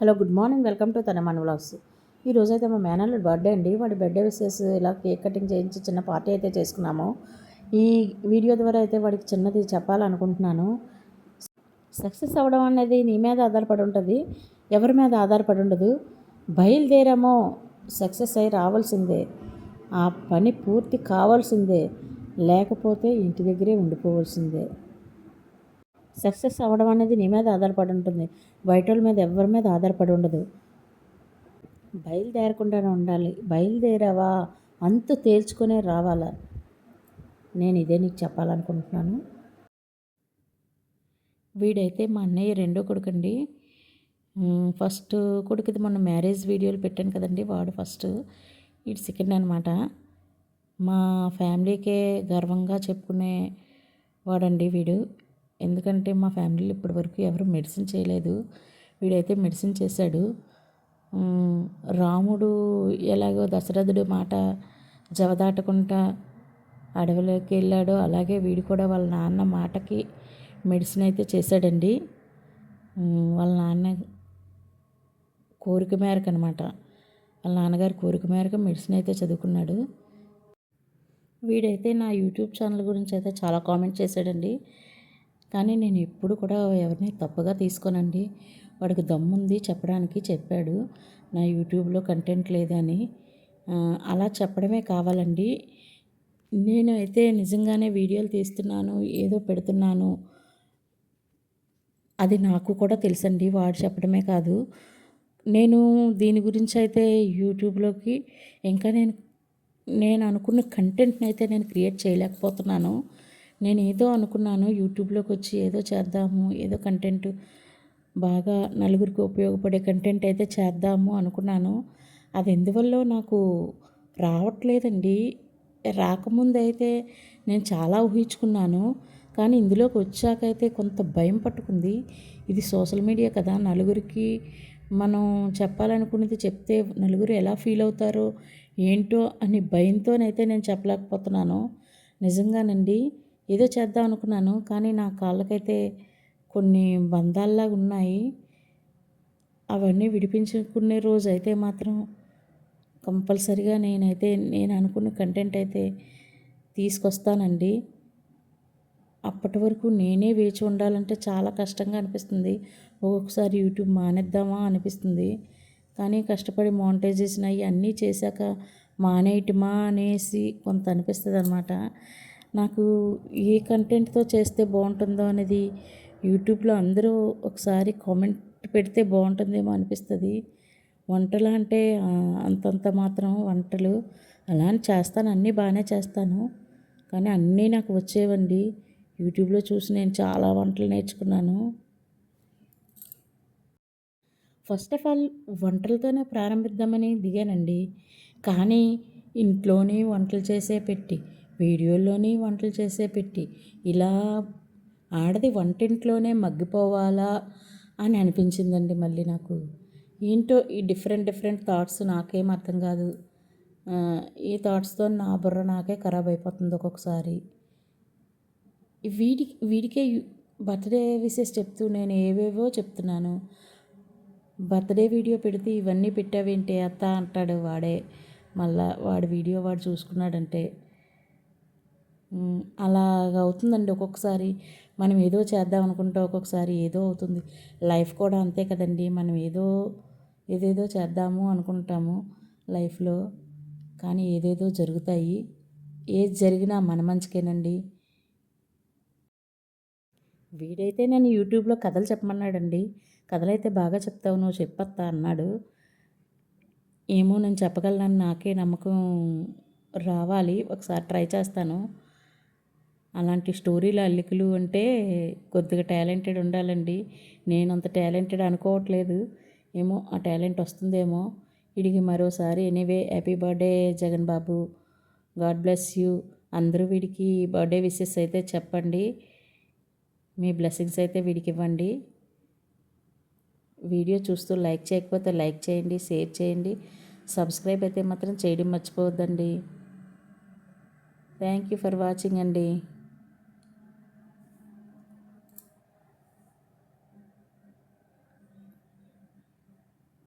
Hello good morning. Welcome to తన మన vlogs. ఈరోజు అయితే మా మేనల్లుడి బర్త్డే అండి. వాడి బర్త్డే విషెస్ ఇలా కేక్ కటింగ్ చేయించి చిన్న పార్టీ అయితే చేసుకున్నాము. ఈ వీడియో ద్వారా అయితే వాడికి చిన్నది చెప్పాలనుకుంటున్నాను. సక్సెస్ అవ్వడం అనేది నీ మీద ఆధారపడి ఉంటుంది ఎవరి మీద ఆధారపడి ఉండదు. బయలుదేరామో సక్సెస్ అయి రావాల్సిందే. ఆ పని పూర్తి కావాల్సిందే లేకపోతే ఇంటి దగ్గరే ఉండిపోవాల్సిందే. సక్సెస్ అవ్వడం అనేది నీ మీద ఆధారపడి ఉంటుంది. బయట వాళ్ళ మీద ఎవరి మీద ఆధారపడి ఉండదు. బయలుదేరకుండానే ఉండాలి. బయలుదేరావా? అంత తేల్చుకునే రావాలా. నేను ఇదే నీకు చెప్పాలనుకుంటున్నాను. వీడైతే మా అన్నయ్య రెండో కొడుకండి. ఫస్ట్ కొడుకుది మొన్న మ్యారేజ్ వీడియోలు పెట్టాను కదండి. వాడు ఫస్ట్ ఇటు సెకండ్ అనమాట మా ఫ్యామిలీకే గర్వంగా చెప్పుకునే వాడండి వీడు. ఎందుకంటే మా ఫ్యామిలీలో ఇప్పటివరకు ఎవరు మెడిసిన్ చేయలేదు. వీడైతే మెడిసిన్ చేశాడు. రాముడు ఎలాగో దశరథుడు మాట జవదాటకుండా అడవిలోకి వెళ్ళాడో అలాగే వీడు కూడా వాళ్ళ నాన్న మాటకి మెడిసిన్ అయితే చేశాడండి. వాళ్ళ నాన్న కోరిక మేరకు అనమాట వాళ్ళ నాన్నగారి కోరిక మేరకు మెడిసిన్ అయితే చదువుకున్నాడు. వీడైతే నా యూట్యూబ్ ఛానల్ గురించి అయితే చాలా కామెంట్ చేశాడండి. కానీ నేను ఎప్పుడు కూడా ఎవరిని తప్పుగా తీసుకోనండి. వాడికి దమ్ముంది చెప్పడానికి చెప్పాడు. నా యూట్యూబ్లో కంటెంట్ లేదని. అలా చెప్పడమే కావాలండి. నేను అయితే నిజంగానే వీడియోలు తీస్తున్నాను ఏదో పెడుతున్నాను. అది నాకు కూడా తెలుసండి వాడు చెప్పడమే కాదు. నేను దీని గురించి అయితే యూట్యూబ్లోకి ఇంకా నేను నేను అనుకున్న కంటెంట్ని అయితే నేను క్రియేట్ చేయలేకపోతున్నాను. నేను ఏదో అనుకున్నాను యూట్యూబ్లోకి వచ్చి ఏదో చేద్దాము ఏదో కంటెంట్ బాగా నలుగురికి ఉపయోగపడే కంటెంట్ అయితే చేద్దాము అనుకున్నాను. అది ఎందువల్ల నాకు రావట్లేదండి. రాకముందు అయితే నేను చాలా ఊహించుకున్నాను కానీ ఇందులోకి వచ్చాకైతే కొంత భయం పట్టుకుంది. ఇది సోషల్ మీడియా కదా నలుగురికి మనం చెప్పాలనుకున్నది చెప్తే నలుగురు ఎలా ఫీల్ అవుతారో ఏంటో అని భయంతోనైతే నేను చెప్పలేకపోతున్నాను. నిజంగానండి ఏదో చేద్దాం అనుకున్నాను కానీ నా కాళ్ళకైతే కొన్ని బంధాల్లాగా ఉన్నాయి. అవన్నీ విడిపించుకునే రోజు అయితే మాత్రం కంపల్సరిగా నేనైతే నేను అనుకున్న కంటెంట్ అయితే తీసుకొస్తానండి. అప్పటి వరకు నేనే వేచి ఉండాలంటే చాలా కష్టంగా అనిపిస్తుంది. ఒక్కొక్కసారి యూట్యూబ్ మానేద్దామా అనిపిస్తుంది. కానీ కష్టపడి మోనిటైజేషన్ అయ్యి అన్నీ చేశాక మానేయటమా అనేసి కొంత అనిపిస్తుంది అనమాట నాకు ఏ కంటెంట్తో చేస్తే బాగుంటుందో అనేది యూట్యూబ్లో అందరూ ఒకసారి కామెంట్ పెడితే బాగుంటుందేమో అనిపిస్తుంది. వంటలు అంటే అంతంత మాత్రం వంటలు అలా అని చేస్తాను. అన్నీ బాగానే చేస్తాను. కానీ అన్నీ నాకు వచ్చేవండి. యూట్యూబ్లో చూసి నేను చాలా వంటలు నేర్చుకున్నాను. ఫస్ట్ ఆఫ్ ఆల్ వంటలతోనే ప్రారంభిద్దామని దిగానండి. కానీ ఇంట్లోనే వంటలు చేసే పెట్టి వీడియోల్లోని వంటలు చేసే పెట్టి. ఇలా ఆడది వంటింట్లోనే మగ్గిపోవాలా అని అనిపించిందండి మళ్ళీ నాకు. ఏంటో ఈ డిఫరెంట్ డిఫరెంట్ థాట్స్ నాకేం అర్థం కాదు. ఈ థాట్స్తో నా బుర్ర నాకే ఖరాబ్ అయిపోతుంది ఒక్కొక్కసారి. వీడి వీడికే బర్త్డే విషెస్ చెప్తూ నేను ఏవేవో చెప్తున్నాను. బర్త్డే వీడియో పెడితే ఇవన్నీ పెట్టావేంటి అత్త అంటాడు వాడే. మళ్ళా వాడి వీడియో వాడు చూసుకున్నాడంటే. అలాగ అవుతుందండి ఒక్కొక్కసారి. మనం ఏదో చేద్దాం అనుకుంటే ఒక్కొక్కసారి ఏదో అవుతుంది. లైఫ్ కూడా అంతే కదండి. మనం ఏదో ఏదేదో చేద్దాము అనుకుంటాము లైఫ్లో. కానీ ఏదేదో జరుగుతాయి. ఏది జరిగినా మన మంచికేనండి. వీడైతే నేను యూట్యూబ్లో కథలు చెప్పమన్నాడండి. కథలైతే బాగా చెప్తావు నువ్వు చెప్పత్తా అన్నాడు. ఏమో నేను చెప్పగలనని నాకే నమ్మకం రావాలి. ఒకసారి ట్రై చేస్తాను. అలాంటి స్టోరీలు అల్లికలు అంటే కొద్దిగా టాలెంటెడ్ ఉండాలండి. నేను అంత టాలెంటెడ్ అనుకోవట్లేదు. ఏమో ఆ టాలెంట్ వస్తుందేమో. వీడికి మరోసారి anyway happy birthday Jagan Babu. God bless you. అందరూ వీడికి బర్త్డే విషెస్ అయితే చెప్పండి. మీ బ్లెస్సింగ్స్ అయితే వీడికి ఇవ్వండి. వీడియో చూస్తూ లైక్ చేయకపోతే లైక్ చేయండి షేర్ చేయండి. సబ్స్క్రైబ్ అయితే మాత్రం చేయడం మర్చిపోవద్దండి. థ్యాంక్ యూ ఫర్ వాచింగ్ అండి.